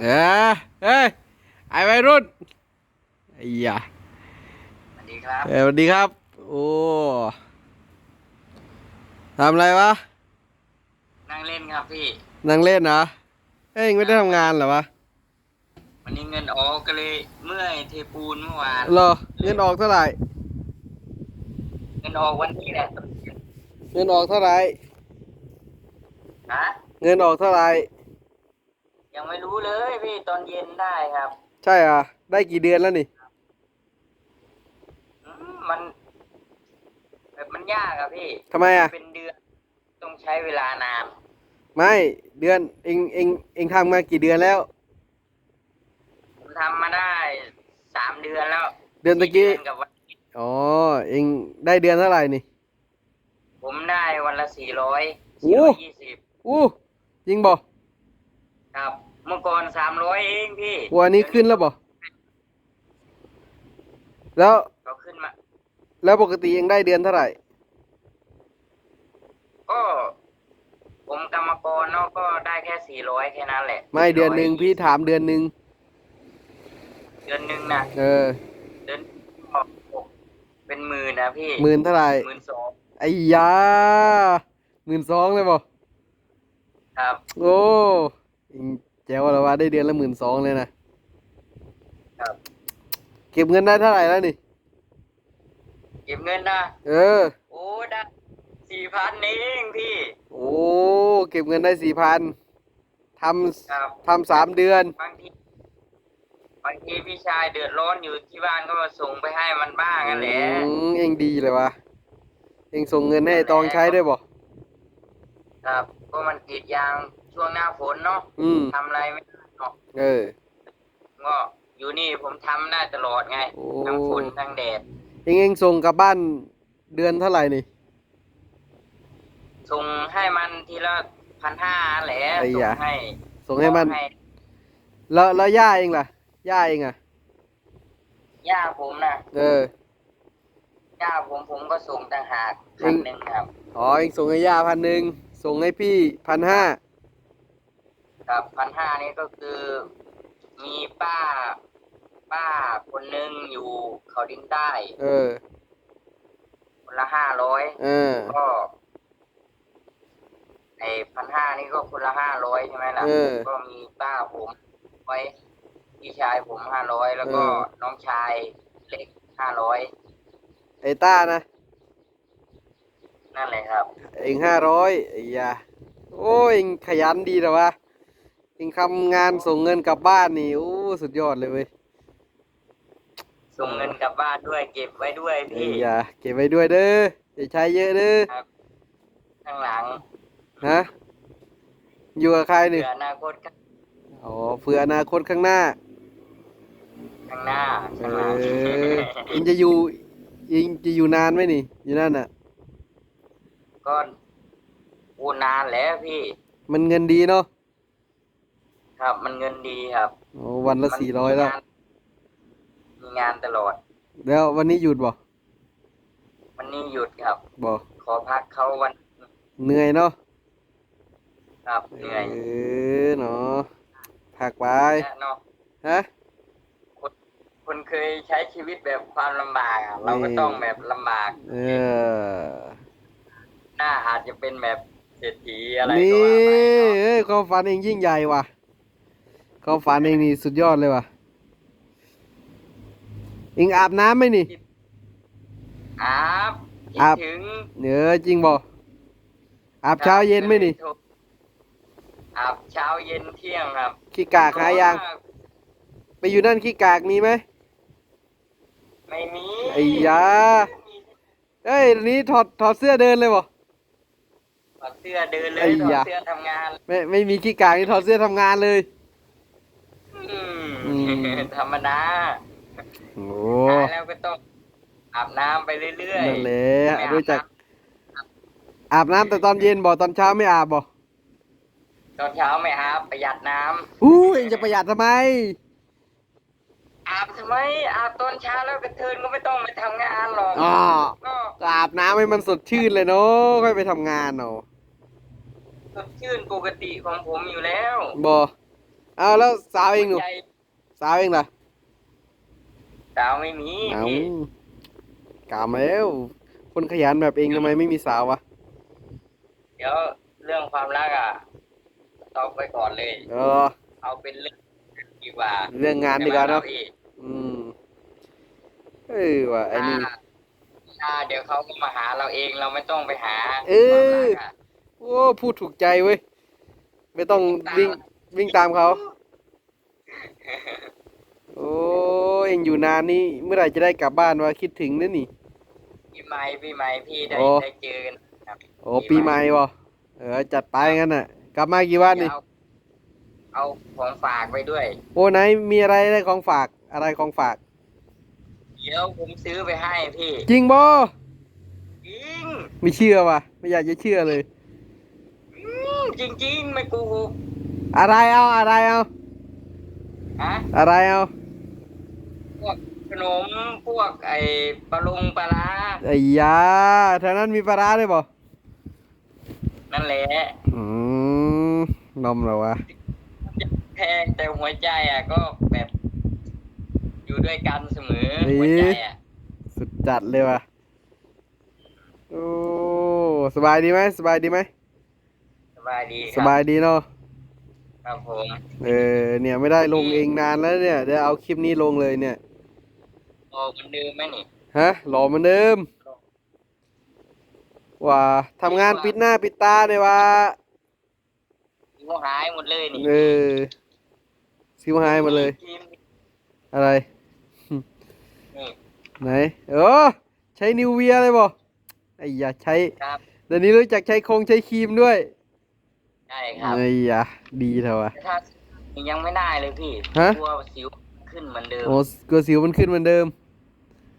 เออเฮ้ยไอ้วัยรุ่นไอ้ยาสวัสดีครับเออสวัสดีครับ โอ้ทำอะไรวะ นั่งเล่นครับพี่ นั่งเล่นเหรอเอ้ยยังไม่ได้ทำงานเหรอวะวันนี้เงินออกก็เลยเมื่อยเทปูนเมื่อวานเหรอเงินออกเท่าไหร่ เงินออกวันนี้แหละเงินออกเท่าไหร่ฮะเงินออกเท่าไหร่ ยังไม่รู้เลยพี่ตอนเย็นได้ครับใช่เหรอะ ได้กี่เดือนแล้วนี่ อืมมัน แบบมันยากอะพี่ทำไมอะ เป็นเดือนต้องใช้เวลานานไม่เดือนเองเองเองทำมากี่เดือนแล้ว ผมทำมาได้สามเดือนแล้วเดือนตะกี้ เดือนกับวันอ๋อ เองได้เดือนเท่าไหร่นี่ ผมได้วันละสี่ร้อยโอ้ สี่ร้อยยี่สิบอู้จริงบ่ครับ เมื่อก่อนสามร้อยเองพี่วันนี้ขึ้นแล้วบ่แล้วก็ขึ้นมา แล้วปกติเองได้เดือนเท่าไหร่ ก็ผมกรรมกรเนาะก็ได้แค่สี่ร้อยแค่นั้นแหละไม่เดือนหนึ่งพี่ถามเดือนหนึ่งเดือนหนึ่งนะเออ เดือนออกเป็นหมื่นนะพี่หมื่นเท่าไหร่หมื่นสองไอ้ยาหมื่นสองเลยบ่ครับ โอ้เอง แจ๋วแล้วว่าได้เดือนละหมื่นสองเลยนะครับ เก็บเงินได้เท่าไหร่แล้วนี่ เก็บเงินนะเออ โอ้ได้สี่พันเองพี่ โอ้เก็บเงินได้สี่พันทครับำทำสามเดือน บางทีบางทีพี่ชายเดือดร้อนอยู่ที่บ้านก็มาส่งไปให้มันบ้างนั่นแหละอืมเองดีเลยวะเองส่งเงินให้ไอ้ตองใช้ด้วยบ่ครับ ก็มันกรีดยาง ช่วงหน้าฝนเนาะอืม ทำอะไรไม่ได้เนาะเออ ก็อยู่นี่ผมทำได้ตลอดไง โอ้ ทั้งฝนทั้งแดด เองเองส่งกลับบ้านเดือนเท่าไหร่นี่ ส่งให้มันทีละพันห้าแหละไอ้ส่ยะ งให้ส่งให้มันแล้วแล้วย่าเองล่ะ ย่าเองอะ ย่าผมนะเออ ย่าผมผมก็ส่งต่างหากเอพันงหนึ่งครับ อ๋อเองส่งให้ย่าพันหนึ่งส่งให้พี่พันห้า ครับพันห้านี่ก็คือ มีป้า ป้าคนหนึ่งอยู่เขาดินใต้เออ คนละห้าร้อยเออ ก็ไอ้พันห้านี่ก็คนละห้าร้อยใช่ไหมล่ะเออก็มีป้าผมไว้พี่ชายผมห้าร้อยแล้วก็เออ น้องชายเล็กห้าร้อยไอ้ต้านะนั่นแหละครับ เองห้าร้อยไอ้ยาโอ้ยเองขยันดีแต่ว่า เองทำงานส่งเงินกลับบ้านนี่โอ้สุดยอดเลยเว้ยส่งเงินกลับบ้านด้วย เก็บไว้ด้วยไอ้พี่ยาเก็บไว้ด้วยเด้ออย่าใช้เยอะเด้อข้างหลังฮะอยู่กับใครเผื่นี่ออนาคตอ๋อเผื่ออนาคตข้างหน้า ข้างหน้าเอข้างหลังอเองจะอยู่เองจะอยู่นานไหมนี่ อยู่นั่นน่ะ ก็อูนานแล้วพี่มันเงินดีเนาะ ครับ มันเงินดีครับโอ้วันละสี่ร้อยแล้วมีงานมีงานตลอด แล้ววันนี้หยุดบ่วันนี้หยุดครับบ่ขอพักเขาวัน เหนื่อยเนาะครับเหนื่อยเออเนาะผักไปและเนาะฮะคนเคยใช้ชีวิตแบบความลำบากอะเราก็ต้องแบบลำบากเออหน้าอาจจะเป็นแบบเศรษฐีอะไรนี่ก็ว่าไปเนาะเอ้ยความฝันเองยิ่งใหญ่ว่ะ ความฝันเองนี่สุดยอดเลยว่ะเองอาบน้ำไหมนี่ อาบคิดอาบ ถึงเนื้อจริงบ่อาบเช้าเย็นไหมนี่ อาบเช้าเย็นเที่ยงครับขี้กากหายังไปอยู่นั่นขี้กากมีไหมไม่มีไอ้ยาเอ้ยอันนี้ถอดถอดเสื้อเดินเลยบ่ ถอดเสื้อเดินเลไอ้ยถอดยะเสื้อทำงาน ไม่ไม่มีขี้กากนี่ถอดเสื้อทำงานเลยอืมอืม ธรรมดาโอ้หายแล้วก็ต้องอาบน้ำไปเรื่อยๆนั่นแหละไม่อาบรู้จัก น้อาบน้ำแต่ตอนเย็นบ่ตอนเช้าไม่อาบบ่ำตอนเช้าไม่อาบประหยัดน้ำอู้เองจะประหยัดทำไม อาบทำไมอาบตอนเช้าแล้วกระเทินก็ไม่ต้องไปทำงานหรอกอ๋อก็ก็อาบน้ำให้มันสดชื่นเลยเนาะค่อยไปทำงานเนาะสดชื่นปกติของผมอยู่แล้วบ่เอาแล้วสาวเองหนูใจ สาวเองล่ะสาวไม่มีเอาพี่กามแล้ว คนขยันแบบเองทำไมไม่มีสาววะเดี๋ยวเรื่องความรักอะตอบไปก่อนเลย เออ เอาเป็นเรื่องดีกว่าเรื่องงานดีกว่าเนาะใช่ไหมพี่อืมเออว่ะไอ้นี่ ถ้าถ้าเดี๋ยวเขาก็มาหาเราเองเราไม่ต้องไปหาเออ ความรักอะโอ้พูดถูกใจเว้ย ไม่ต้องวิ่งวิ่งตามเขา โอ้เองอยู่นานนี่เมื่อไหร่จะได้กลับบ้านวะคิดถึงนี่นี่พี่ไม้พี่ไม้พี่ได้โอ้ ได้เจอกันครับโอ้ปีใหม่วะเออจัดไปงั้นน่ะ กลับมากี่วันนี่เอาเอาของฝากไปด้วย โอ้ไหนมีอะไรได้ของฝากอะไรของฝาก เดี๋ยวผมซื้อไปให้พี่จริงบ่จริงไม่เชื่อว่ะ ไม่อยากจะเชื่อเลย อืมจริงๆไม่กูอะไรเอาอะไรเอา ฮะอะไรเอาพวกขนมพวกไอ้ปลาลงปลาร้าไอ้ยาแถวนั้นมีปลาร้าด้วยบ่นั่นแหละอืมนมเหรอวะแพงแต่หัวใจอะก็แบบ อยู่ด้วยกันเสมอหัวใจอะสุดจัดเลยว่ะโอ้สบายดีไหมสบายดีไหมสบายดีคสรับายดีเนาะ ครับผมเออเนี่ยไม่ได้ลงเองนานแล้วเนี่ยเดี๋ยวเอาคลิปนี้ลงเลยเนี่ยโอ้มันดืมไหมนี่ฮะหล่อเหมือนเดิมว่าทำงานปิดหน้าปิดตาเนี่ยว่าก็หายหมดเลยนี่เออซิวหายหมดเลยทีมอะไรนี่ไหนเออใช้นิวเวียเลยบ่ไอ้ยาใช้ครับเดี๋ยวนี้รู้จักใช้คงใช้ครีมด้วย ใช่ครับไอ้ยาดีเถอะวะ แต่ถ้ายังไม่ได้เลยพี่ฮะ กลัวสิวขึ้นเหมือนเดิม โอ้กลัวสิวมันขึ้นเหมือนเดิม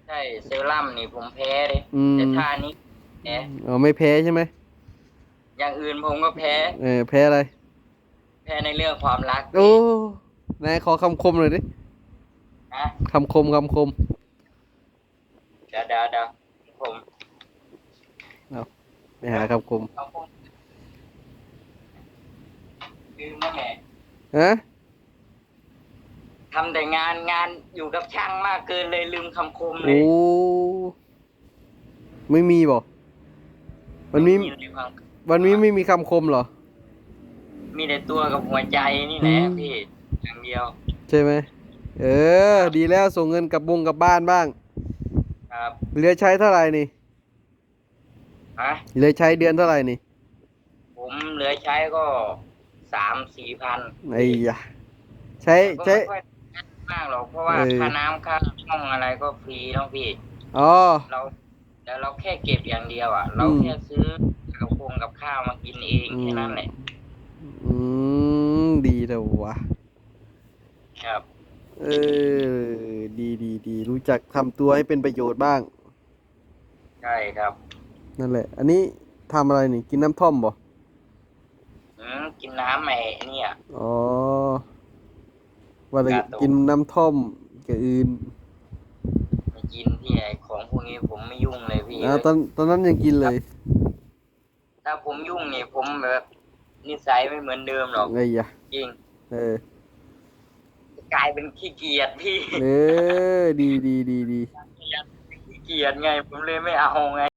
ใช่เซรั่มนี่ผมแพ้เลยอืม แต่ท่านี้แพ้อ๋อไม่แพ้ใช่ไหมอย่างอื่นผมก็แพ้ เออแพ้อะไร แพ้ในเรื่องความรักโอ้นายขอคำคมหน่อยดินะคำคมคำคม เดี๋ยวเดี๋ยวเดี๋ยวผมไปหาคำคม เอาผม ลืมแล้วไงฮะทำแต่งานงานอยู่กับช่างมากเกินเลยลืมคำคมเลโอ้ยไม่มีบ่วันนี้อยู่ในความวันนี้ไม่มีคำคมเหรอ มีแต่ตัวกับหัวใจนี่แหละอืม พี่อย่างเดียวใช่ไหมเออ ดีแล้วส่งเงินกลับวงกลับบ้านบ้าง ครับเหลือใช้เท่าไหร่นี่ ฮะเหลือใช้เดือนเท่าไหร่นี่ ผมเหลือใช้ก็ สามสี่พันไอ้ยะใช้ก็ใช้ ไม่ค่อยมากหรอกเพราะว่าเออ ค่าน้ำค่าห้องอะไรก็ฟรีน้องพี่ อ๋อ เราแต่เราแค่เก็บอย่างเดียวอะ เราอืมแค่ซื้อกับคงกับข้าวมากินเองแค่นั้นแหละอืมดีเถอะวะครับ เออ ดีดีดีรู้จักทำตัวให้เป็นประโยชน์บ้าง ใช่ครับ นั่นแหละ อันนี้ทำอะไรนี่ กินน้ำท่อมบ่อื มกินน้ำใหม่เนี่ย อ๋อว่าจะกาโตะกินน้ำท่อมกับอื่นไม่กินพี่ไอของพวกนี้ผมไม่ยุ่งเลยพี่ อ่าตอนตอนนั้นยังกินเลยถ้าผมยุ่งเนี่ยผมแบบนิสัยไม่เหมือนเดิมหรอกไอ้ยะจริง เออกลายเป็นขี้เกียจพี่เออดีดีดีดีขี้เกียจไง ผมเลยไม่เอาไง